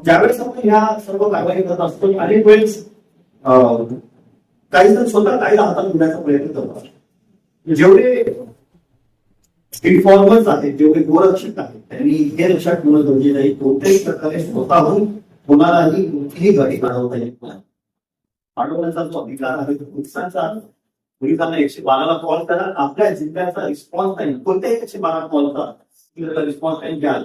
ज्यावेळेस आपण ह्या सर्व कारवाई करत असतो अनेक वेळेस काही जण स्वतः कायदा हातात घेण्याचा प्रयत्न करतात. जेवढे इन्फॉर्मर्स आहेत जेवढे गोरक्षक आहेत त्यांनी हे लक्षात ठेवणं गरजेचं आहे कोणत्याही प्रकारे स्वतःहून कोणालाही कोणतीही गाडी अडवता येत नाही. अडवण्याचा जो अधिकार आहे तो पोलिसांचा आहे. पोलिसांना एकशे बाराला कॉल करा आपल्या जिल्ह्याचा रिस्पॉन्स टाइम कोणत्याही एकशे बारा कॉल करा रिस्पॉन्स टाइम घ्याल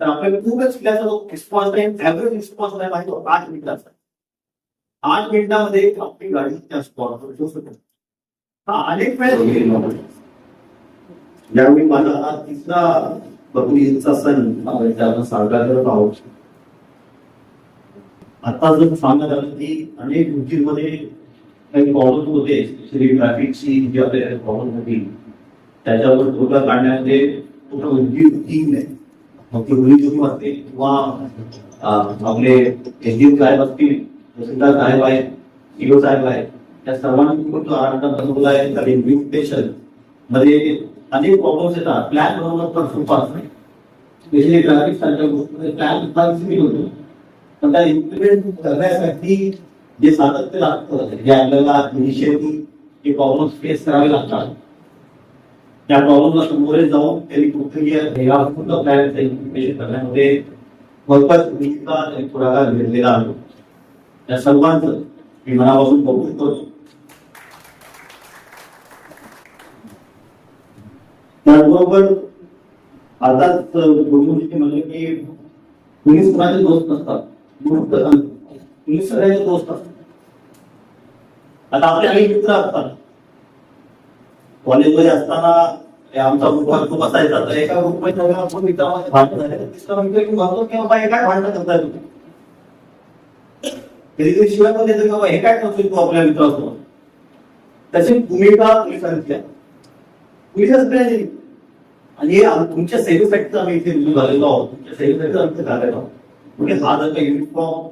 तर आपल्याला पूर्ण जिल्ह्याचा जो response time average response time आहे तो आठ मिनिटाचा. आठ मिनिटामध्ये आपली गाडी त्या स्पॉटवर शकते. हा अनेक वेळेस माझा हा तिसरा बकरीचा सण आहे, ते आपण साजरा करत आहोत. आता जर सांगण्यात आलं की अनेक गोष्टींमध्ये काही प्रॉब्लेम होते स्पेशली ट्रॅफिकची जी आपल्याला प्रॉब्लेम होती त्याच्यावर तोडगा काढण्यामध्ये कुठं उद्योग टीम आहे मग ती मुली तुम्ही वाटते किंवा आपले आपले डी साहेब असतील तहसीलदार साहेब आहेत सीओ साहेब आहेत त्या सर्वांनी खूप आराम बनवला आहे. तर इन्व्हिटेशनमध्ये अनेक प्रॉब्लेम्स येतात. प्लॅन बनवणं पण खूप असतं स्पेशली ग्राफिक्स सारख्या गोष्टीमध्ये प्लॅन फार होतो. पण त्या इम्प्लिमेंट करण्यासाठी जे सातत्य लागतं जे आपल्याला इनिशिएटिव्ह जे प्रॉब्लेम्स फेस करावे लागतात त्या प्रॉब्लेमला समोरे जाऊन त्यांनी कुठेही पूर्ण प्लॅनचं इम्प्लिमेंटेशन करण्यामध्ये महत्वाची भूमिका त्यांनी पुढाकार घेतलेला आहे. त्या सर्वांचं मी मनापासून कौतुक करतो. त्याचबरोबर आताच गुरुजी म्हणजे की पोलीस कोणाचे दोस्त नसतात. पोलीस सगळ्याचे दोस्त असतात. आता आपले काही मित्र असतात. कॉलेजमध्ये असताना आमचा ग्रुप खूप असायचा. तर एका ग्रुपमध्ये आपण मित्रामध्ये काय भांडणं करताय तुम्ही? कधी कधी शिवाय पण येतं की बाबा हे काय करतोय तू आपल्या मित्रासोबत तशी भूमिका पोलिसांच्या पोलिसांच मिळाली आणि हे तुमच्या सेवेसाठी तर आम्ही इथे रुजू झालेलो आहोत. तुमच्या सेवेसाठी आम्ही इथे झालेलो आहोत. म्हणजे हा जर काही युनिफॉर्म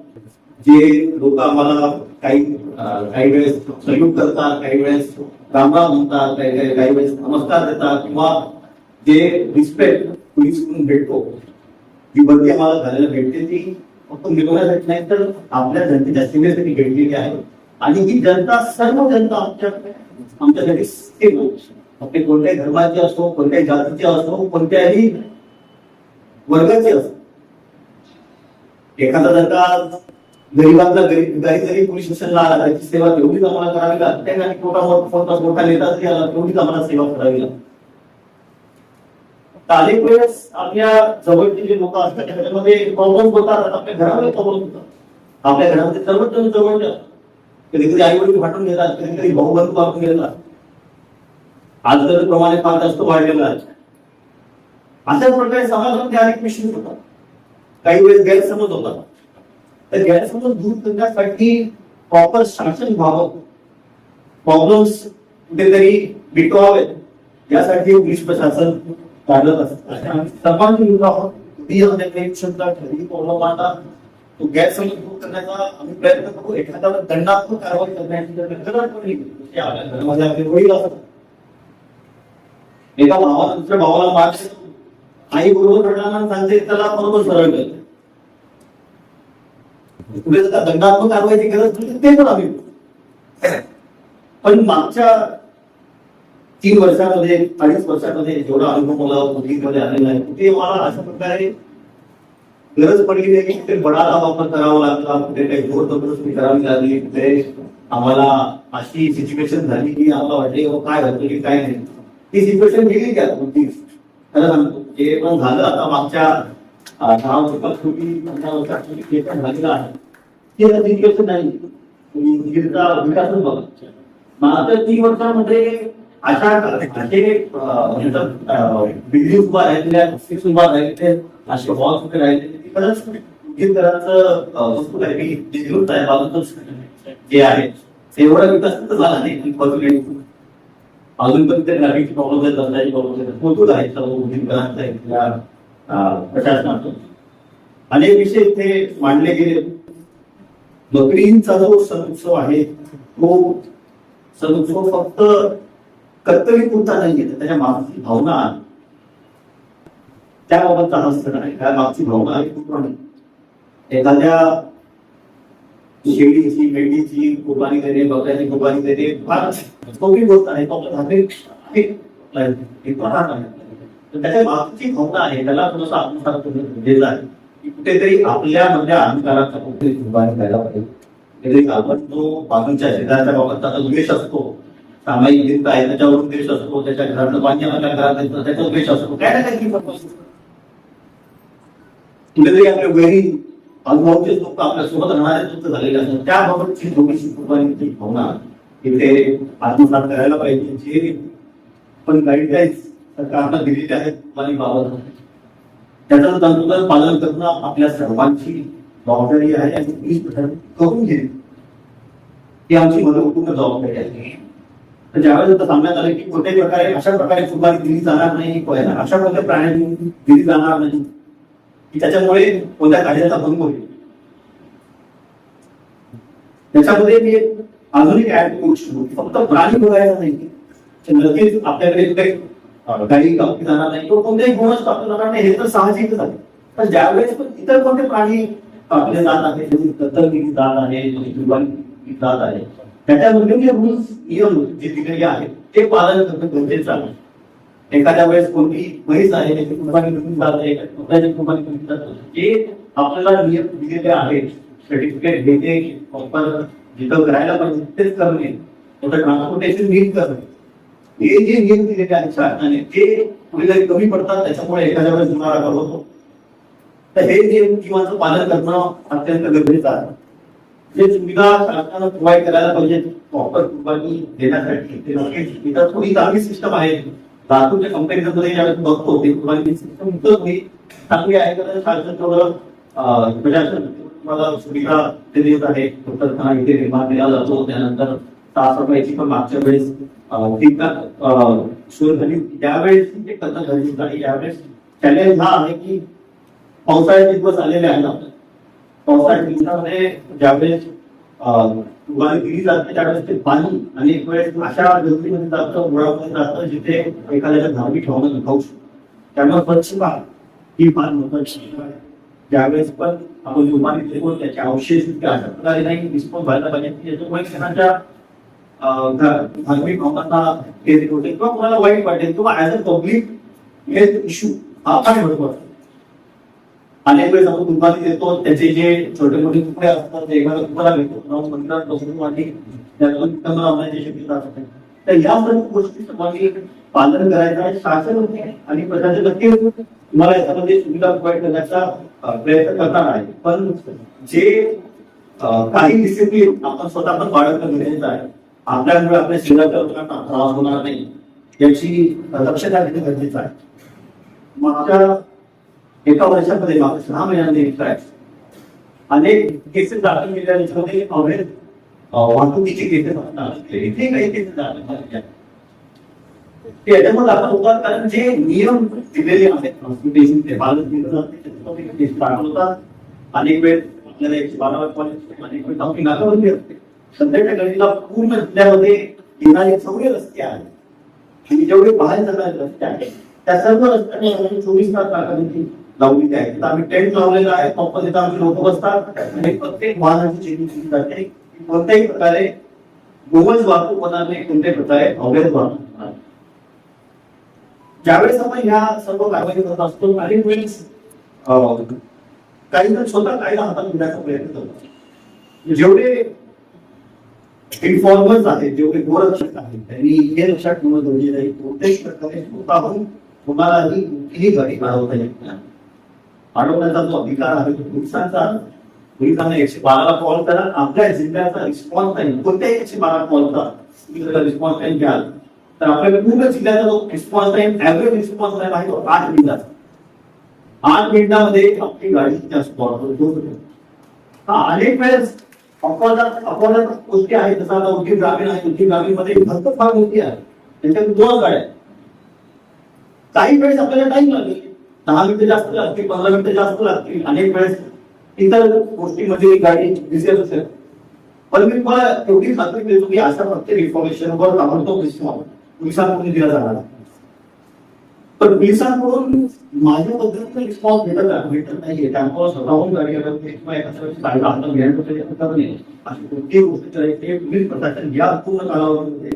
जे लोक आम्हाला काही काही वेळेस सल्यूट करतात काही वेळेस रामराम म्हणतात काही काही काही वेळेस नमस्कार देतात किंवा जे रिस्पेक्ट पोलीस म्हणून भेटतो जी बदली आम्हाला घालायला भेटते ती फक्त मिळवण्यासाठी नाही तर आपल्या जनतेच्या सेवेसाठी भेटलेली आहे आणि ही जनता सर्व जनता आमच्या आमच्यासाठी सेम आपले कोणत्याही धर्माचे असो कोणत्याही जातीचे असो कोणत्याही वर्गाचे असो एखादा जर का गरिबांचा गरीब भिकारी जरी पोलीस स्टेशनला आला सेवा तेवढीच आम्हाला करावी लागते. आणि मोठा मोठा कोणता मोठा नेता जरी आला तेवढीच आम्हाला सेवा करावी लागते. अनेक वेळेस आपल्या जवळचे जे लोक असतात त्याच्यामध्ये प्रॉब्लेम होतात आपल्या घरामध्ये प्रॉब्लेम होतात. आपल्या घरामध्ये सर्वच जण जवळचे कधी कधी आई वडील भांडून घेतात कधी कधी भाऊ बंधू वाटून घेतात आज जर प्रमाणे फार जास्त वाढलेलं आहे. अशाच प्रकारे समाजामध्ये अनेक विषय होतात. काही वेळेस गैरसमज होतात. तर गैरसमज दूर करण्यासाठी प्रॉपर शासन व्हावं. प्रॉब्लेम्स कुठेतरी मिटवावेत. यासाठी पोलीस प्रशासन चालत असत. सर्वांनी मुलं आहोत. क्षमता कधी प्रॉब्लेम आला तो गैरसमज दूर करण्याचा आम्ही प्रयत्न करू एखाद्यावर दंडात्मक कारवाई करण्याची जर गरज एका भावाला दुसऱ्या भावाला मारते. आई बरोबर रडताना सांगते त्याला बरोबर सरळ करते कुठे जर दंडात्मक कारवाई गरज पडली ते पण आम्ही पण मागच्या तीन वर्षामध्ये अडीच वर्षामध्ये जेवढा अनुभव मला मुलीमध्ये आलेला आहे ते मला अशा प्रकारे गरज पडली आहे की कुठे बडाला वापर करावा लागला कुठे काही जोर करावी लागली कुठे आम्हाला अशी सिच्युएशन झाली की आम्हाला वाटले काय होतं की काय नाही. ती सिच्युएशन गेली की आता ती खरं सांगतो जे पण झालं आता मागच्या दहा वर्षात पूर्वी पंधरा वर्षापूर्वी जे पण झालेलं आहे ते आता नाही. गिरता विकासच बघा. मागच्या तीन वर्षामध्ये अशा असे म्हणजे बिल्डिंग उभा राहिलेल्या ऑफिस उभा राहिले असे हॉल्स उभे राहिले खरंच वस्तू आहे की आहे साहेबांचं जे आहे. ते एवढा विकास तर झाला नाही. अजून पण ते ट्रॅफिकची प्रॉब्लेम आहेत रस्त्याची प्रॉब्लेम आहे. सर्व उद्योगधरांचा इथल्या अनेक विषय इथे मांडले गेले. बकरींचा जो सण उत्सव आहे तो सण उत्सव फक्त कर्तव्य पुरता नाही घेत त्याच्या मागची भावना त्याबाबतचा हा सण आहे त्या मागची भावना आहे खूप एखाद्या शेळीची मेंढीची कुर्बानी देणे बकऱ्याची कुर्बानी देणे फार सोपी होत आहे तो धार्मिक एक आहे. त्याच्या मागची भावना आहे त्याला थोडासा आत्मसात करून गरजेचं आहे. की कुठेतरी आपल्यामधल्या अहंकाराचा कुठेतरी निर्माण करायला पाहिजे. कुठेतरी आपण जो बाजूच्या शेजारच्या बाबत त्याचा द्वेष असतो. सामायिक भिंत आहे त्याच्यावरून द्वेष असतो त्याच्या घरातलं पाणी आपल्या घरात येतं त्याचा द्वेष असतो. काय ना काही कुठेतरी आपल्या वेळी अनुभवचे दुःख आपल्यासोबत राहणारे दुःख झालेले असतात. त्याबाबतची थोडीशी कुर्बानीची भावना तिथे आत्मसात करायला पाहिजे. जे पण गाईडलाईन्स सरकारनं दिलेली आहेत कुर्बानी बाबत त्याचं तंतोतंत पालन करणं आपल्या सर्वांची जबाबदारी आहे आणि मी करून घेणे. ही आमची महत्त्वपूर्ण जबाबदारी आहे. तर ज्यावेळेस आता सांगण्यात आलं की कोणत्याही प्रकारे अशा प्रकारे कुर्बानी दिली जाणार नाही कोणाला अशा प्रकारे प्राण्यांनी दिली जाणार नाही की त्याच्यामुळे कोणत्या कायद्याचा भंग होईल. त्याच्यामध्ये मी एक अजून एक ऍड करू शकतो फक्त प्राणी बघायला नाही. नक्कीच आपल्याकडे काही अं, जाणार नाही. किंवा कोणत्याही गुणच कापले जाणार नाही. हे तर साहजिकच आहे पण ज्यावेळेस पण इतर कोणते प्राणी कापले जात आहेत जसे दत्तक जात आहे जात आहे त्याच्यामध्ये जे रूल्स नियम जे तिकडे आहेत ते पालन करणं गरजेचं आहे. एखाद्या वेळेस कोणती म्हैस आहे त्याची कुर्बानी दिली जात आहे कुत्र्याची कुर्बानी दिली जात. आहे. आपल्याला नियम दिलेले आहेत. सर्टिफिकेट घेणे प्रॉपर जिथं करायला पाहिजे तेच करणे. ट्रान्सपोर्टेशन नीट करणे. हे जे नियम दिलेले आहेत शासनाने ते कुठेतरी कमी पडतात त्याच्यामुळे एखाद्या वेळेस तुम्हाला होतो. तर हे नियम किंवाचं पालन करणं अत्यंत गरजेचं आहे. जे सुविधा शासनानं प्रोव्हाइड करायला पाहिजे प्रॉपर कुटुंबांनी देण्यासाठी ते नक्कीच इतर थोडी चांगली सिस्टम आहे. लातूरच्या कंपॅरिझनमध्ये ज्यावेळेस बघतो ते कुटुंबांची सिस्टम इतर थोडी चांगली आहे कारण शासन थोडं प्रशासन तुम्हाला सुविधा ते देत आहे. इथे निर्माण केला जातो त्यानंतर साफसफाईची पण मागच्या वेळेस सुरू झाली होती. त्यावेळेस ते झाली गरजेचं आहे यावेळेस चॅलेंज हा आहे की पावसाळ्याचे दिवस आलेले आहे ना. पावसाळ्याच्या दिवसामध्ये ज्यावेळेस अं, दिली जाते त्यावेळेस ते पाणी अनेक वेळेस अशा व्यक्तीमध्ये जातं मुळामध्ये जातं जिथे एखाद्याच्या धावी ठेवणं दुखावू शकतो. त्यामुळे स्वच्छता ही फार महत्वाची ज्यावेळेस पण आपण कुर्बानी देतो त्याचे अवशेष इतके अशा प्रकारे नाही डिस्पोज व्हायला पाहिजे. की ज्याच्यामुळे त्यांच्या अं, धा- धार्मिक भावनांना हे होते. किंवा कोणाला वाईट वाटेल किंवा as a public health issue हा फार महत्त्वाचा अनेक वेळेस आपण दुपारी देतो त्याचे जे छोटे मोठे तुकडे असतात ते एखादा तुकडा भेटतो. मंदिरात बसून वाटी त्यातून शक्यता असते तर या सर्व गोष्टी तुम्हाला पालन करायचं आहे शासन आणि प्रशासन नक्की तुम्हाला याच्यामध्ये म्हणजे सुविधा प्रोव्हाइड करण्याचा प्रयत्न करणार आहे. पण जे काही डिसिप्लिन आपण स्वतः पण बाळगणं गरजेचं आहे आपल्यामुळे आपल्या शरीराच्या त्रास होणार नाही. याची दक्षता घेणं गरजेचं आहे. मागच्या एका वर्षामध्ये मागच्या सहा महिन्यांमध्ये काय अनेक केसेस दाखल केल्या त्याच्यामध्ये अवैध अं, वाहतुकीची केसेस इथे काही केसेस दाखल झालेल्या आहेत. ते याच्यामध्ये दाखल होतात कारण जे नियम दिलेले आहेत ट्रान्सपोर्टेशन ते भारत दाखल होतात. अनेक वेळ आपल्याला एकशे बारा वाजता अनेक वेळ सध्याच्या नाकाबंदी पूर्ण जिल्ह्यामध्ये येणारे सगळे रस्ते आहेत. आणि जेवढे बाहेर जाणारे रस्ते आहेत त्या सर्व रस्त्याने आम्ही चोवीस तास नाकाबंदी लावलेली आहे. तर आम्ही टेंट लावलेला आहे. प्रॉपर तिथं आम्ही लोक बसतात. आणि प्रत्येक वाहनाची चेकिंग केली जाते. कोणत्याही प्रकारे गोवज वाहतूक होणार नाही कोणत्याही प्रकारे अवैध वाहतूक होणार ज्यावेळेस आपण ह्या सर्व कारवाई करत असतो काही वेळेस काही जण स्वतः कायदा हातात घेण्याचा प्रयत्न करतो जेवढे इन्फॉर्मर्स आहेत जेवढे गोरक्षक आहेत त्यांनी हे लक्षात ठेवणं गरजेचं आहे कोणत्याही प्रकारे स्वतःहून कोणालाही कुठलीही गाडी अडवता येत नाही अडवण्याचा जो अधिकार आहे तो पोलिसांचा पोलिसांना एकशे बाराला कॉल करा। आपल्या जिल्ह्याचा रिस्पॉन्स टाइम कोणत्याही एकशे बारा कॉलचा रिस्पॉन्स टाइम घ्याल तर आपल्या पूर्ण जिल्ह्याचा जो response time average response time आहे तो आठ मिनिटाचा आठ मिनिटामध्ये आपली गाडी स्पॉटवर हा अनेक वेळेस अपवादात अपवादात गोष्टी आहेत. जसं आता उद्योग ग्रामीण आहे. उद्योग ग्रामीणमध्ये भरपूर फार होती आहे. त्यांच्या दोन गाड्या काही वेळेस आपल्याला टाइम लागेल. दहा मिनिटं जास्त लागतील पंधरा मिनिटं जास्त लागतील अनेक वेळेस इतर गोष्टीमध्ये गाडी बिझी असेल. पण मी तुम्हाला एवढी खात्री देतो की अशा प्रत्येक इन्फॉर्मेशनवर ताबडतोब आपण पोलिसांकडून दिला जाणार पण पोलिसांकडून माझ्या पद्धतीने रिस्पॉन्स भेटत भेटत नाहीये त्यामुळे स्वतःहून गाडी अडवते किंवा एखाद्या वेळेस हातात घेण्याचं प्रकार नाही. अशी कोणतीही गोष्ट ते पोलीस प्रशासन या पूर्ण कालावधीमध्ये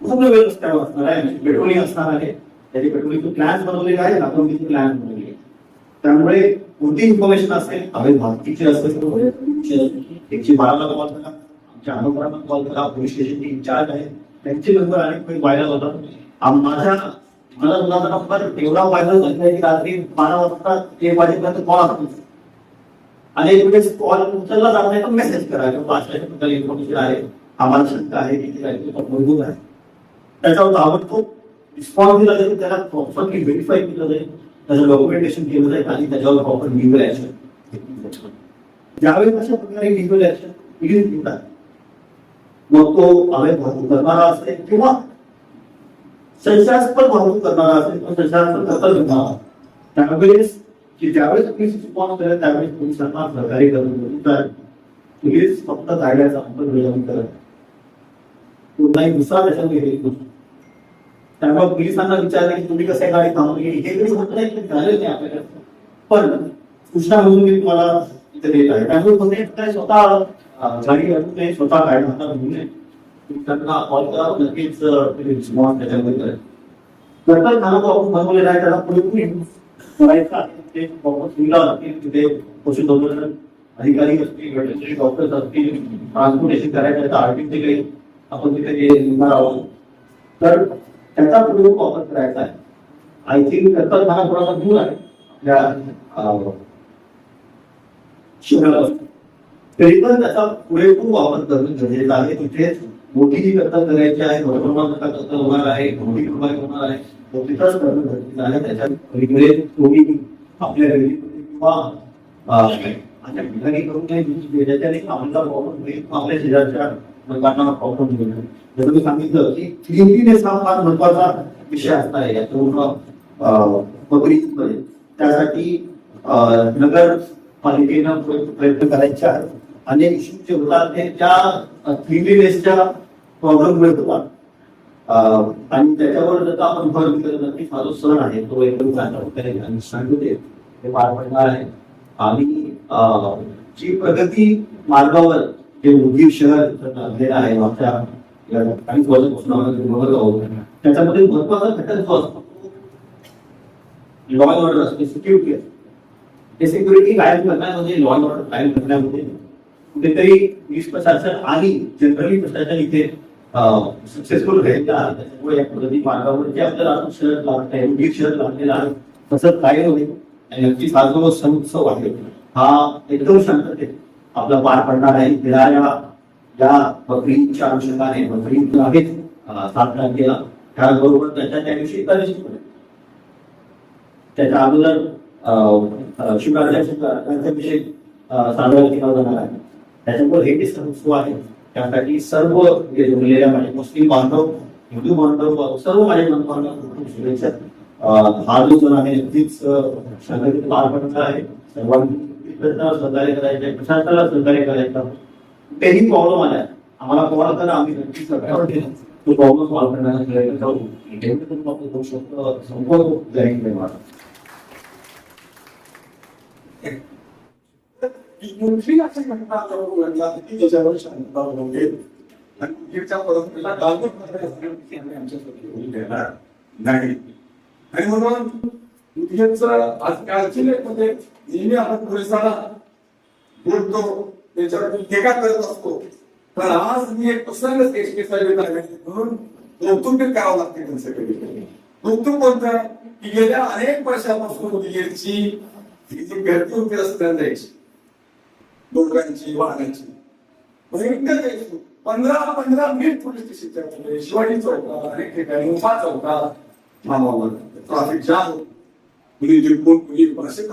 पूर्ण वेळ रस्त्यावर असणार आहे. पेट्रोलिंग असणार आहे. त्याचे पेट्रोलिंगचे प्लॅन बनवलेले आहे. आपण तिथे प्लॅन बनवले त्यामुळे कोणती इन्फॉर्मेशन असेल हवे भारतीची असेल एकशे बाराला कॉल करा. आमच्या अनुग्रहांना कॉल करा. पोलीस स्टेशनचे इन्चार्ज आहेत त्यांचे नंबर अनेक वेळी व्हायरल होतात माझ्या मला मुलाचा नंबर एवढा व्हायरल झाला की रात्री बारा वाजता ते वाजेपर्यंत कॉल असतो आणि एक वेळेस कॉल उचलला जात नाही तर मेसेज करा. किंवा अशा प्रकारे इन्फॉर्मेशन आहे आम्हाला शंका आहे की ते मूलभूत आहे त्याच्यावर ताबडतोब रिस्पॉन्स दिला जाईल त्याला प्रॉपरली व्हेरीफाय केलं जाईल त्याचं डॉक्युमेंटेशन केलं जाईल आणि त्याच्यावर प्रॉपर लिगल ऍक्शन ज्यावेळेस अशा प्रकारे लिगल ऍक्शन घेतात मग तो अवैध करणारा असेल किंवा संशयास्पद वाहतूक करणारा असेल तो संशयास्पद दखल घेणारा त्यावेळेस की ज्यावेळेस पोलीस रिस्पॉन्स करेल त्यावेळेस पोलिसांना सहकार्य करून तर पोलीस फक्त कायद्याचा अंमलबजावणी करत. कोणताही दुसरा त्याच्यामध्ये गेलेली गोष्ट त्यामुळे पोलिसांना विचारलं की तुम्ही कसं गाडी थांबून गेली हे काही होत नाही ते झालेलं नाही आपल्याकडे. पण सूचना म्हणून मी तुम्हाला इथे देत आहे. त्यामुळे कोणी स्वतः गाडी अडवू नये स्वतः गाडी हातात घेऊ नये त्यांना कॉल करा नक्कीच रिस्पॉन्स त्याच्यामध्ये नंतर खाना तो आपण बनवलेला आहे त्याला पुढे करायचा ते proper सुविधा तिथे पशुसंवर्धन अधिकारी असतील veterinary डॉक्टर्स असतील ट्रान्सपोर्टेशन करायचं आर्थिक जे काही आपण तिथे जे निघणार आहोत. तर त्याचा पुढे वापर करायचा आहे. आय थिंक त्याचा मला थोडासा दूर आहे आपल्या शहरापासून तरी पण त्याचा पुरेपूर वापर करणं गरजेचं आहे. तिथे मोठी जी कर्तव्य करायची आहे भरभरून होणार आहे मोठी कृपा होणार आहे. आहे त्याच्या पलीकडे आपल्या घरी अशा ठिकाणी करून नाही ज्याच्याने आपला प्रॉब्लेम होईल. आपल्या शेजारच्या लोकांना प्रॉब्लेम होईल. जसं मी सांगितलं की क्लिनिनेस हा फार महत्त्वाचा विषय असणार आहे. या पब्लिकमध्ये. त्यासाठी नगरपालिकेनं प्रयत्न करायचे आहेत. अनेक इश्यू जे होतात ते त्या क्लिनिनेसच्या प्रॉब्लेममुळे होतात अं, आणि त्याच्यावर जर का आपण भर केलं नक्कीच माझा सण आहे. तो एकदम चांगला प्रकारे आणि सांगते हे पार पडणार आहे. आणि जी प्रगती मार्गावर जे उद्योग शहर लागलेलं आहे आमच्या काही त्याच्यामध्ये महत्त्वाचा घटक जो असतो लॉ अँड ऑर्डर असते. सिक्युरिटी ते सिक्युरिटी कायम करणार म्हणजे लॉ अँड ऑर्डर कायम करण्यामध्ये कुठेतरी पोलीस प्रशासन आणि जनरली प्रशासन इथे सक्सेसफुल राहिलेलं आहे त्याच्यामुळे या प्रगती मार्गावर जे आपल्याला अजून शहर लागत आहे उद्योग शहर लागलेलं आहे तसंच काय होईल? आणि नक्कीच हा जो सण उत्सव आहे. हा एकदम शांततेत आपला पार पडणार आहे. येणाऱ्या या बकरीच्या अनुषंगाने बकरी आहेत अं, सात तारखेला. त्याचबरोबर त्याच्या त्या दिवशी एकादशी त्याच्या अगोदर अं, अं, शुक्राच्या शुक्राचा साजरा केला जाणार आहे. त्याच्यामुळे हे डिस्टर्बन्स सण आहे. त्यासाठी सर्व जे जोडलेल्या माझे मुस्लिम बांधव हिंदू बांधव सर्व माझे बांधवांना शुभेच्छा. हा जो सण आहे नक्कीच संघटित पार पडणार आहे. सर्वांनी सहकार्य करायचं प्रशासनाला सहकार्य करायचं. कुठेही प्रॉब्लेम आला आम्हाला कॉल करा आम्ही नक्कीच तो प्रॉब्लेम सॉल्व्ह करण्याचा प्रयत्न करू. एवढं करून आपण करू शकतो जय हिंद नाही. आणि म्हणून मुलींचं आजकालच्या मध्ये नेहमी आपण पुरेसा बोलतो. त्याच्यावर टीका करत असतो. तर आज मी एक प्रसंग म्हणून कौतुंबिक करावं लागते त्यांच्याकडे कौतुक कोणतं की गेल्या अनेक वर्षापासून मुलींची ही जी गर्दी होती रस्त्याला जायची लोकांची वाहनांची भयंकर पंधरा पंधरा मिनिट पोलीस स्टेशनच्या शिवाजी चौका अनेक ठिकाणी उभा चौका थांबावं ट्रॅफिक जाम मुली जिंकून मुली असे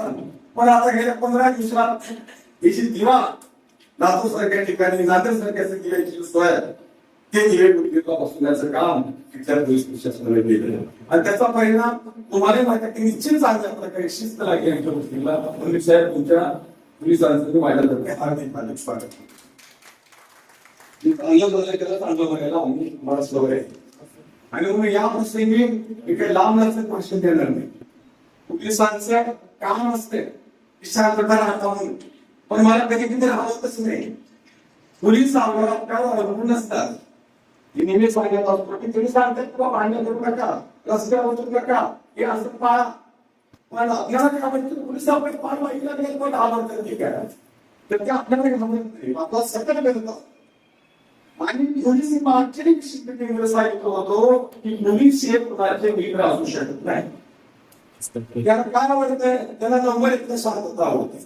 पण आता गेल्या पंधरा दिवसात ही दिवा लातूर सारख्या ठिकाणी नांदेड सारख्या दिव्याची सोय ते दिवे दिवा बसवण्याचं काम तिथल्या पोलीस प्रशासनाने केलं आणि त्याचा परिणाम तुम्हाला माहिती की निश्चित चांगल्या प्रकारे शिस्त लागेल आमच्या गोष्टीला पोलीस साहेब तुमच्या पोलिसांचं चांगलं चांगलं. आणि म्हणून या प्रसंगी काही लांब नसतं भाषण देणार नाही. पोलिसांचं काम असते. की शांतता राखवून पण मला कधी कधी राहतच नाही. पोलीस आपल्याला अवलंबून नसतात. मी नेहमी सांगत असतो की तुम्ही सांगतात किंवा भांडण करू नका. रस्त्यावर उतरू नका. हे असं पाळा पण आपल्याला काय आवडतं आपण पार गेलं पण आवडतं ठीक आहे. तर ते आपल्याला नाही आपला सतत आणि पोलीस मागच्या एक सांगितलं होतो की पोलीस हे कुणाचे मित्र असू शकत नाही. त्याला काय आवडतंय त्याला नंबर एकला शांतता आवडते.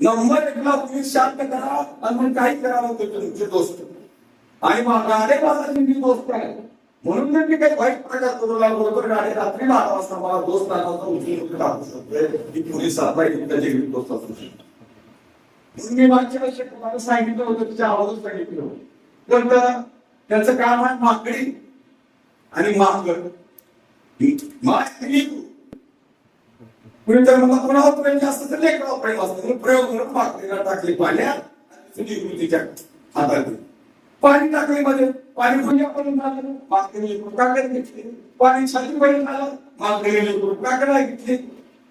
नंबर एकला पोलीस शांत करा आणि मग काही करावं तुमचे दोस्त. आणि मग अरे बाजाराचे मी दोस्त आहे म्हणून जर मी काही वाईट प्रकार करू लागलो तर गाडी रात्री बारा वाजता मला दोस्त आला होता उचलून टाकू शकतो. पोलीस त्याचे दोस्त असू शकतो. म्हणून मी मागच्या वर्षी तुम्हाला सांगितलं होतं तुझ्या आवाजच सांगितलं होतं. तर त्याचं काम आहे माकडी आणि माकड कुणी तर मला कोणावर प्रेम जास्त तर लेकरावर प्रेम असतं. प्रयोग म्हणून माकडीला टाकली पाण्यात तिच्या हातात पाणी टाकले मध्ये पाणी भुंग्यापर्यंत आलं मागणी लेकरून काकडे घेतली. पाणी छातीपर्यंत आलं. मागणी लेकरून काकडा घेतली.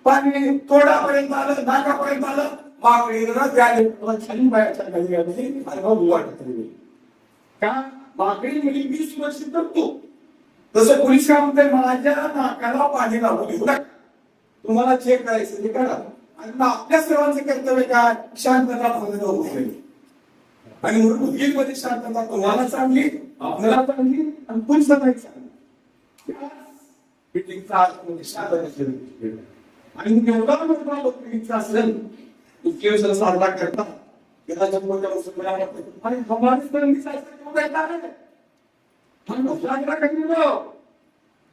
पाणी तोडापर्यंत आलं नाकापर्यंत आलं. माकडीनं त्या खाली बाहेरच्या खाली वाटत का? मागणी म्हणजे मी सुरक्षित करतो तसं पोलीस काय म्हणते माझ्या नाकाला पाणी लागू देऊ नका तुम्हाला चेक करायचं ते करा. आणि मग आपल्या सर्वांचं कर्तव्य काय? शांतता होते आणि म्हणून उदगीरमध्ये शांतता तुम्हाला चांगली आपल्याला चांगली आणि पोलिसांनाही चांगली. मिटिंगचा अर्थ म्हणजे शांततेची आणि एवढा मोठा लोकप्रियचा असेल इतके साजरा करतात कदाचित मोठ्या मुसलमानांना आणि हमारे साजरा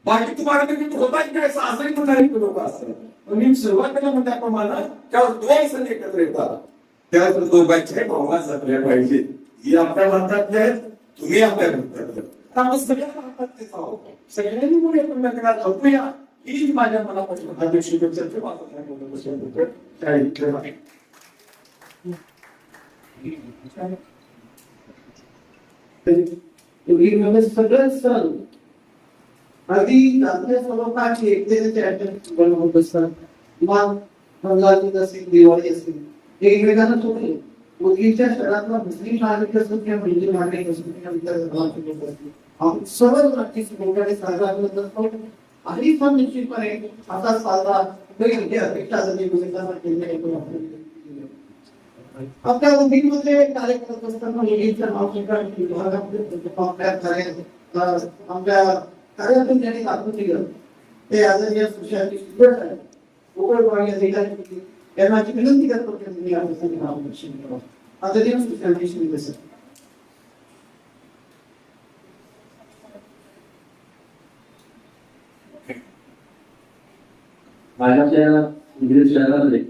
बाकी तुम्हाला काही होता काय साजरी म्हणणारे लोक असतात मी सुरुवातीला म्हटल्याप्रमाणे त्यावर दोन सण एकत्र येतात. त्यावर दोघांच्या भावना जपल्या पाहिजे. ही आपल्या म्हणतात आहेत तुम्ही आपल्या म्हणतात सगळ्या भारतात सगळ्यांनी मुळे एकमेकांना जपूया. ही माझ्या मनापासून हा दिवशी सगळं सण. आधी आपल्या स्वरूपाची एकतेचे आठवण बनवत असतात मग असेल दिवाळी असेल एकमेकांना सोडले मुलगीच्या शहरातला मुस्लिम नागरिक असो किंवा हिंदू नागरिक असो किंवा इतर धर्माचे लोक असतील आपण सर्व नक्कीच मोठ्याने साजरा करत असतो आणि पण निश्चितपणे असा साजरा होईल ही अपेक्षा जरी मुलींना तो आपल्या मुलींमध्ये कार्य करत असताना मुलींचं नाव सुद्धा विभागामध्ये आपल्या कार्यातून त्यांनी दाखवून दिलं ते आज या सुशांती आहे गोकुळ भाग्य त्यांना माझी विनंती करतो की तुम्ही या प्रसंगी नामोल्लेख करावं. आता दिवस सुशांती शिंदे सर माझ्या इंग्रज शहरामध्ये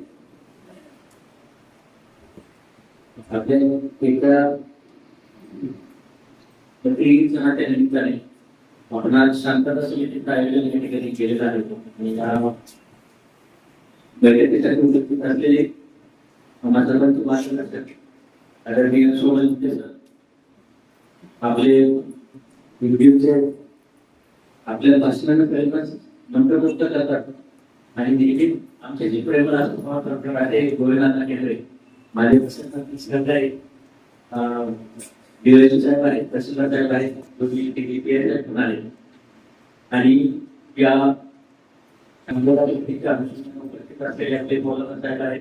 शांतता समितीचं आयोजन या ठिकाणी केलेलं आहे आपले व्हिडिओचे आपल्या भाषणाने प्रेरणाच मंत्रमुक्त करतात आणि नेहमी आमचे जे प्रेम आहे गोविंदांना केंद्रे माझे प्रसन्न आहे डिरेशन साहेब आहेत प्रसन्न साहेब आहेत दोन्ही TDPI आणि या अंगोला अनुषंगाने असलेले आपले मौलाना साहेब आहेत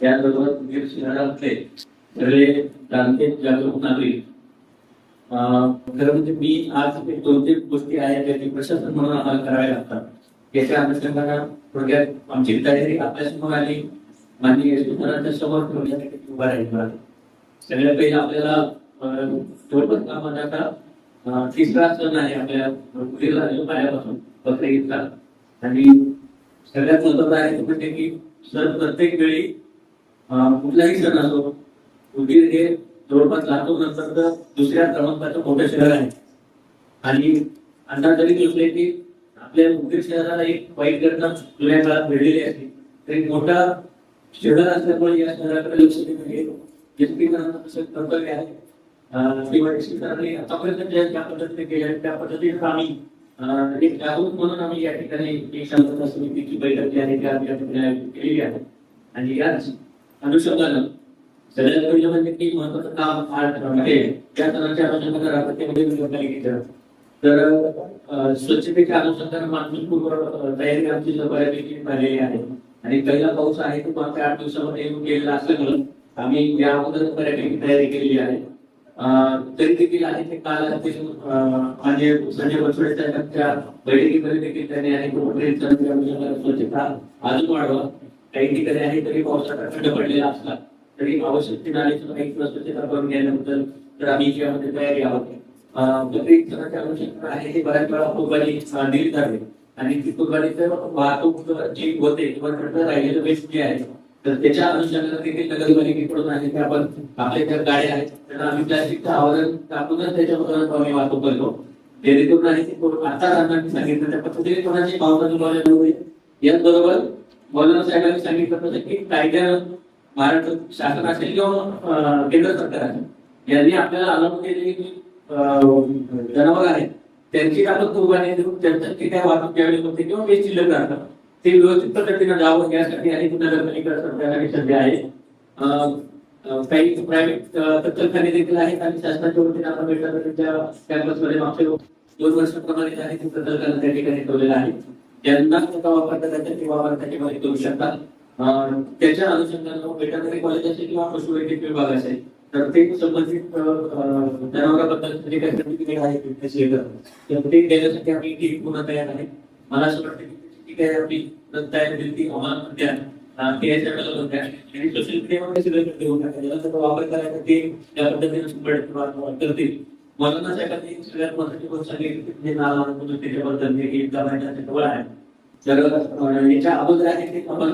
त्याचबरोबर बीड शहरातले सगळे जाणते जागरूक नागरिक खरं म्हणजे मी आज दोन तीन गोष्टी आहेत ज्या प्रशासन म्हणून आम्हाला कराव्या लागतात. याच्या अनुषंगानं थोडक्यात आमची तयारी आपल्यासमोर आली. माननीय यशवंतरावांच्या समोर ठेवण्यासाठी उभा राहिला सगळ्यात पहिले आपल्याला अं, थोडक्यात कामात आता तिसरा सण आहे आपल्या मुलीला पायापासून बकरीचा आणि सगळ्यात महत्वाचं आहे ते म्हणजे की सण प्रत्येक वेळी कुठलाही सण असो उदगीर हे जवळपास लातूर नंतर तर दुसऱ्या क्रमांकाचं मोठं शहर आहे. आणि अंदाज जरी दिसले की आपल्या उदगीर शहराला एक वाईट घटना जुन्या काळात घडलेली आहे. तरी मोठा शहर असल्यामुळे या शहराकडे लक्ष देणं हे व्यक्तिगत कर्तव्य आहे. दिवाळी सरांनी आतापर्यंत ज्या ज्या पद्धतीने केल्या त्या पद्धतीने आम्ही एक जागरूक म्हणून आम्ही या ठिकाणी एक शांतता समितीची बैठक जी आहे ती आम्ही केलेली आहे. आणि याच अनुषंगानं सगळ्यात पहिलं म्हणजे की महत्वाचं काम आज आहे. त्या सणाच्या अनुषंगानं राहते नगरपालिकेचं तर स्वच्छतेच्या अनुषंगानं मान्सून पूर्व तयारी आमची बऱ्यापैकी झालेली आहे. आणि पहिला पाऊस आहे तो मागच्या आठ दिवसामध्ये येऊन गेलेला असल्यामुळं आम्ही या अगोदर बऱ्यापैकी तयारी केलेली आहे. तरी देखील आहे ते काल ते, संजय बसवडे साहेबांच्या बैठकीमध्ये देखील त्यांनी अनेक स्वच्छता अजून वाढवा. काही ठिकाणी आहे तरी पावसाचा खंड पडलेला असला तरी आवश्यक ठिकाणी काही स्वच्छता करून घेण्याबद्दल तर आम्ही यामध्ये तयारी आहोत. अं, प्रत्येक सणाच्या अनुषंगाने आहे हे बऱ्याच वेळा कुर्बानी दिली जाते आणि ती कुर्बानीचं वाहतूक जी होते किंवा राहिलेलं वेस्ट जे आहे तर त्याच्या अनुषंगाने देखील नगरपालिकेकडून आहे ते आपण आपल्या ज्या गाड्या आहेत त्यांना आम्ही प्लास्टिकचं आवरण टाकूनच त्याच्यावर आम्ही वाहतूक करतो. जेणेकरून आणि ते आता राहणार सांगितलं त्या पद्धतीने कोणाची भावना दुभावल्या जाऊ याचबरोबर मौलाना साहेबांनी सांगितलं होतं की कायद्या महाराष्ट्र शासन असेल किंवा केंद्र सरकार असेल यांनी आपल्याला अलाउड केलेली जी जनावर आहेत त्यांची आपण कुर्बानी देऊन त्यांचं जे काय वाहतूक ज्यावेळी होते किंवा वेस्ट शिल्लक राहतात ते व्यवस्थित पद्धतीने जावं यासाठी आणि नगरपालिका सध्या आहे काही प्रायव्हेट कत्तलखाने देखील आहेत आणि शासनाच्या वतीने आपण भेटल्या कॅम्पसमध्ये मागच्या दोन वर्षाप्रमाणे जे आहे ते कत्तलखाना त्या ठिकाणी ठेवलेला आहे ज्यांना त्याचा वापर करायचा ते वापर त्याच्यामध्ये करू शकतात त्याच्या अनुषंगाने वेटरनरी कॉलेज असेल किंवा पशुवैद्यकीय विभाग असेल तर ते संबंधित जनावरांबद्दल जे काही सर्टिफिकेट आहे ते देण्यासाठी आम्ही टीम पूर्ण तयार आहे मला असं की जी काही आपली तयार केली ती आम्हाला द्या ते याच्या वापर करायचा ते त्या पद्धतीने करतील साहेबांनी सगळ्यात महत्वाची गोष्ट सांगितली त्याच्याबद्दल जवळ आहे याच्या अगोदर आहे ते आपण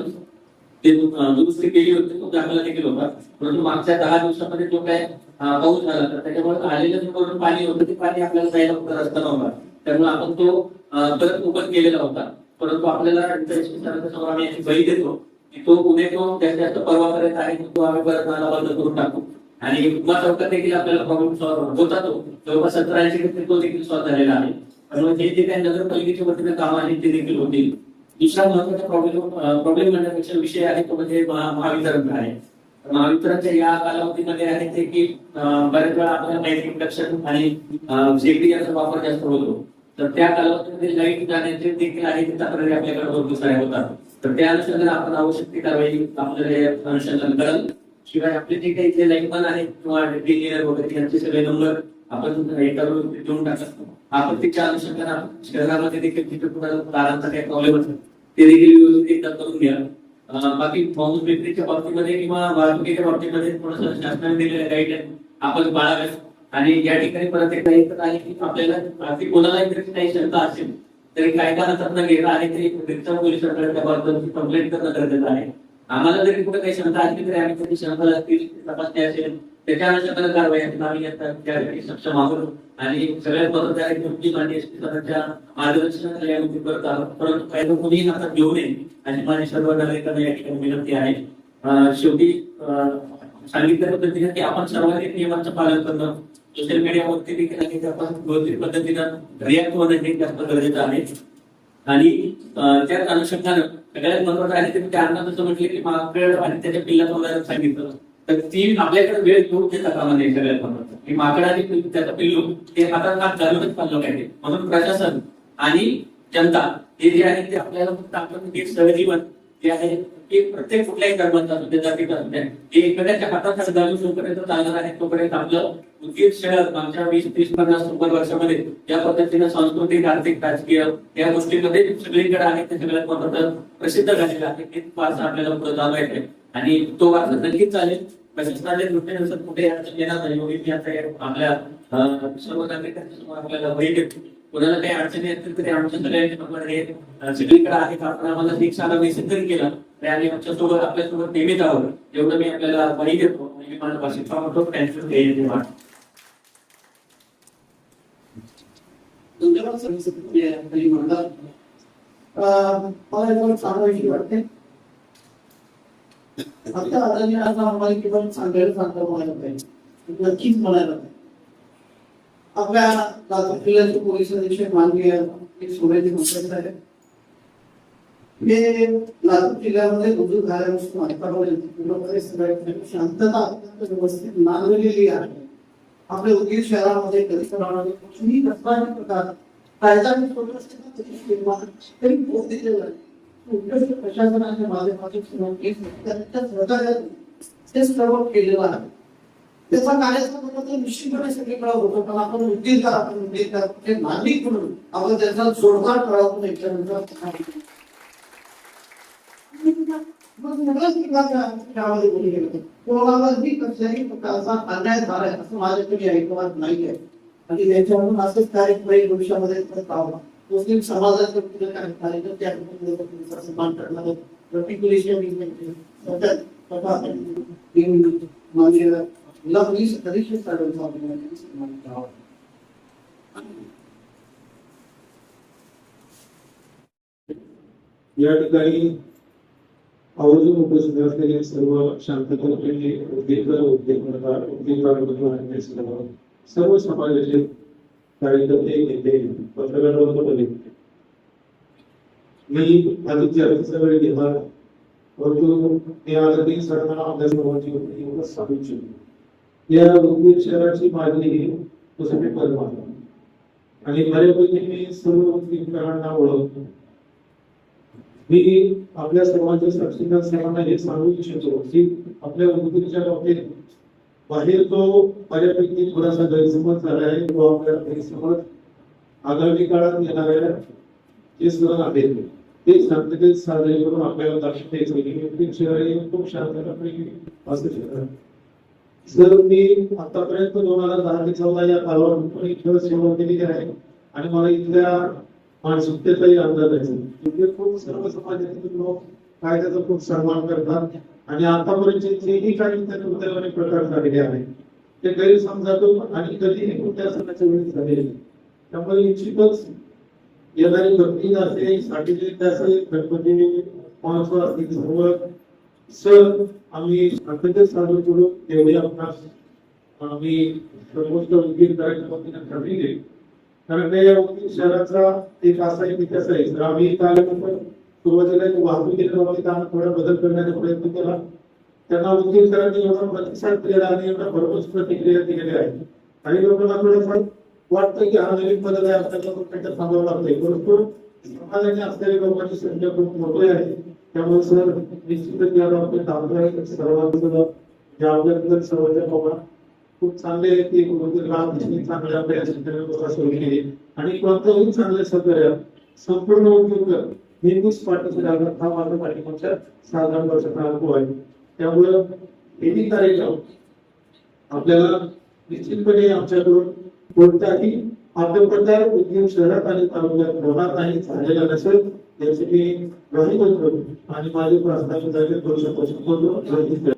ते दुरुस्ती केली होती तो दाखला देखील होता परंतु मागच्या दहा दिवसामध्ये जो काय पाऊस झाला तर त्याच्यामुळे आलेलं जे वरून पाणी होतं ते पाणी आपल्याला जायला होता रस्ता नव्हता त्यामुळे आपण तो परत ओपन केलेला होता परंतु आपल्याला समोर आम्ही याची बळी देतो. की तो पुणे तो जास्त जास्त परवा करायचा आहे तो आम्ही परत मला बंद करून टाकू. आणि उपमा चौकात देखील आपल्याला प्रॉब्लेम सॉल्व्ह होता तो. जवळपास सतरा ऐंशी टक्के तो देखील सॉल्व्ह झालेला आहे. त्यामुळे हे जे काही नगरपालिकेच्या वतीने काम आहे ते देखील होतील. दुसरा महत्त्वाचा प्रॉब्लेम प्रॉब्लेम म्हणण्यापेक्षा विषय आहे तो म्हणजे महावितरण आहे. महावितरणच्या या कालावधीमध्ये आहे ते की बऱ्याच वेळा आपल्याला माहिती इंडक्शन आणि शेगडी याचा वापर जास्त होतो. तर त्या कालावधीमध्ये लाइट जाण्याचे देखील आहे ते तक्रारी आपल्याकडे भरपूर साऱ्या होतात. तर त्या अनुषंगाने आपण आवश्यक ती कारवाई आपल्याला अनुषंगाने कराल शिवाय आपले जे काही इथले लाईनमॅन आहेत किंवा इंजिनियर वगैरे यांचे सगळे नंबर आपण एकावर देऊन टाकत आपण तिच्या अनुषंगाने आपण शहरामध्ये देखील तिथे कुणाला तारांचा काही प्रॉब्लेम असेल ते देखील व्यवस्थित एकदा करून घ्या. बाकी माऊस बेकरीच्या बाबतीमध्ये किंवा वाहतुकीच्या बाबतीमध्ये थोडस शासनाने दिलेले गाईडलाईन आपण पाळाव्यात आणि या ठिकाणी परत एकदा एकच आहे की आपल्याला बाकी कोणालाही जरी काही शंका असेल तरी काय हातात न आहे तरी रिक्षा पोलिसांकडे त्याबद्दल कंप्लेंट करणं गरजेचं आहे. आम्हाला जरी कुठे काही शंका असली तरी आम्ही त्याची शंका लागतील तपासणी असेल त्याच्या अनुषंगाने कारवाई आम्ही आता त्यासाठी सक्षम आहोत. आणि सगळ्यात महत्वाचं आहे तुमची मान्य सदनाच्या मार्गदर्शनाखाली आम्ही ते करत आहोत. परंतु काही कोणीही हातात घेऊ नये आणि माझी सर्व नागरिकांना या ठिकाणी विनंती आहे. शेवटी सांगितल्या पद्धतीने की आपण सर्वाधिक नियमांचं पालन करणं. सोशल मीडियावरती देखील आहे की आपण पद्धतीनं रिॲक्ट होणं हे जास्त गरजेचं आहे. आणि अं, त्याच अनुषंगानं सगळ्यात महत्वाचं आहे ते त्या जसं म्हटलं की माकड आणि त्याच्या पिल्लाचं उदाहरण सांगितलं. तर ती आपल्याकडे वेळ घेऊन देता कामा नाही सगळ्यात महत्वाचं. की माकड आणि पिल्लू- त्याचं पिल्लू ते हातात हात घालूनच पाहिलं पाहिजे. म्हणून प्रशासन आणि जनता हे जे आहे ते आपल्याला फक्त आपण एक सहजीवन जे आहे की प्रत्येक कुठल्याही धर्माचा असू ते एखाद्याच्या असू द्या हातात हात जोपर्यंत चालणार आहे तोपर्यंत आपलं उद्योग शहर मागच्या वीस तीस पन्नास शंभर वर्षामध्ये ज्या पद्धतीने सांस्कृतिक आर्थिक राजकीय या गोष्टीमध्ये सगळीकडे आहे ते सगळ्यात महत्वाचं प्रसिद्ध झालेलं आहे. ते वारसा आपल्याला पुढे चालवायचा आहे आणि तो वारसा नक्कीच चालेल. प्रशासनाच्या दृष्टीने कुठे अडचण येणार नाही एवढी मी आता आपल्या सर्व नागरिकांच्या समोर आपल्याला वही कुणाला काही अडचणी असतील तरी आमच्या सगळ्यांचे नंबर हे सगळीकडे आहे आपण आम्हाला एक साधा मेसेज जरी केला. तरी आम्ही आमच्यासोबत आपल्यासोबत नेहमीच आहोत. जेवढं मी आपल्याला वही देतो आणि मी माझ्या भाषेत पाहतो त्यांचं तुमच्याकडे सर्व्हिस मला याच्यावर चांगला विषय वाटते. आता आता मी आज केवळ सांगायला सांगता मला नक्कीच म्हणायला आपल्या लातूर पोलीस अधीक्षक माननीय सोमेजी मुखर्जी साहेब हे लातूर जिल्ह्यामध्ये रुजू झाल्यापासून आतापर्यंत शांतता अत्यंत व्यवस्थित नांदलेली आहे आपल्या उदगीर शहरामध्ये कधी कुठलीही कसलाही प्रकार कायदा आणि सुव्यवस्थेचा निर्माण तरी होत दिलेला आहे प्रशासनाच्या माध्यमातून ते सर्व केलेलं आहे त्याचा कार्यक्रम निश्चितपणे सगळीकडे होतो. पण आपण उद्दीर आपण उद्दीर ते नागरिक म्हणून आपण त्याचा जोरदार करावं याच्यानंतर मग सगळ्याच त्यामध्ये कोणालाही कसल्याही प्रकारचा अन्याय झालाय असं ऐकवात नाही आहे. आणि त्याच्यावरून कार्यक्रम भविष्यामध्ये करत मुस्लिम समाजाचे पुढे कार्यक्रम त्या सन्मान करणार प्रतिकुलेशन माननीय जिल्हा पोलीस अधीक्षक साहेबांचा अभिनंदन सन्मान करावा या ठिकाणी आवर्जून उपस्थित असलेले सर्व शांतताप्रेमी उद्योजक उद्योगकर्ता उद्योगकांकडून सर्व सर्व समाजाचे कार्यकर्ते नेते पत्रकार बंधू मी आदित्य अतिशय वेळ घेतला परंतु मी आजही सर्वांना आपल्या सर्वांची एवढंच सांगू इच्छितो या उद्योग शहराची मागणी माझी पुस्तके पद आणि बऱ्यापैकी मी सर्व उद्योगकारांना ओळखतो. मी आपल्या सर्वांच्या साक्षीदार सर्वांना हे सांगू इच्छितो की आपल्या उद्योगाच्या बाबतीत बाहेर तो बऱ्यापैकी थोडासा गैरसमज झाला आहे. तो आपल्या गैरसमज आगामी काळात येणाऱ्या जे सण आहेत ते शांततेत साजरे करून आपल्याला दाखवता येईल शहर हे खूप शांततापैकी असू सर जर मी आतापर्यंत दोन हजार दहा ते चौदा या कालावधीत इथं सेवा केलेली आहे आणि मला इथल्या मानसिकतेचाही अंदाज आहे इथे खूप सर्व समाजातील लोक कायद्याचा खूप सन्मान करतात आणि आतापर्यंत जेही काही त्या प्रकार झालेले आहे ते गैरसमजातून आणि कधीही कोणत्या सणाच्या वेळी झालेले नाही. त्यामुळे निश्चितच येणारी भक्ती असेल साठीचे असेल गणपती महोत्सव असतील सर्व सर आम्ही शांततेत साजरे करून तेवढी आपणास आम्ही सर्वोच्च उद्योग करायच्या वतीने ठरविले कारण या उद्योग शहराचा एक असा एक इतिहास आहे. तर आम्ही काल सुरुवातीला एक वाहतुकीच्या बाबतीत आम्ही थोडा बदल करण्याचा प्रयत्न केला त्यांना उद्योगकरांनी एवढा प्रतिसाद दिलेला आणि एवढा भरपूर प्रतिक्रिया दिलेल्या आहेत आणि लोकांना थोडंफार वाटतं की हा नवीन बदल आहे आपल्याला तो थांबावं लागतंय. परंतु समाजाने असलेल्या लोकांची संख्या खूप मोठी आहे. त्यामुळे सर निश्चितच या बाबतीत आपल्या सर्वांचं जे आपल्याबद्दल सर्वांच्या प्रमाणात खूप चांगले आहे की रामकृष्ण चांगल्या प्रयास सुरू केली आणि कोणत्याही चांगल्या सहकार्य संपूर्ण उद्योग नेहमीच पाठीशी लागत हा माझा पाठीमागच्या साधारण वर्षाचा अनुभव आहे. त्यामुळं हेही कार्यक्रम आपल्याला निश्चितपणे आमच्याकडून कोणताही अपप्रकार उद्योग शहरात आणि तालुक्यात होणार नाही झालेला नसेल. याची मी ग्वाही होतो आणि माझे प्रास्ताविक जागे करू शकतो.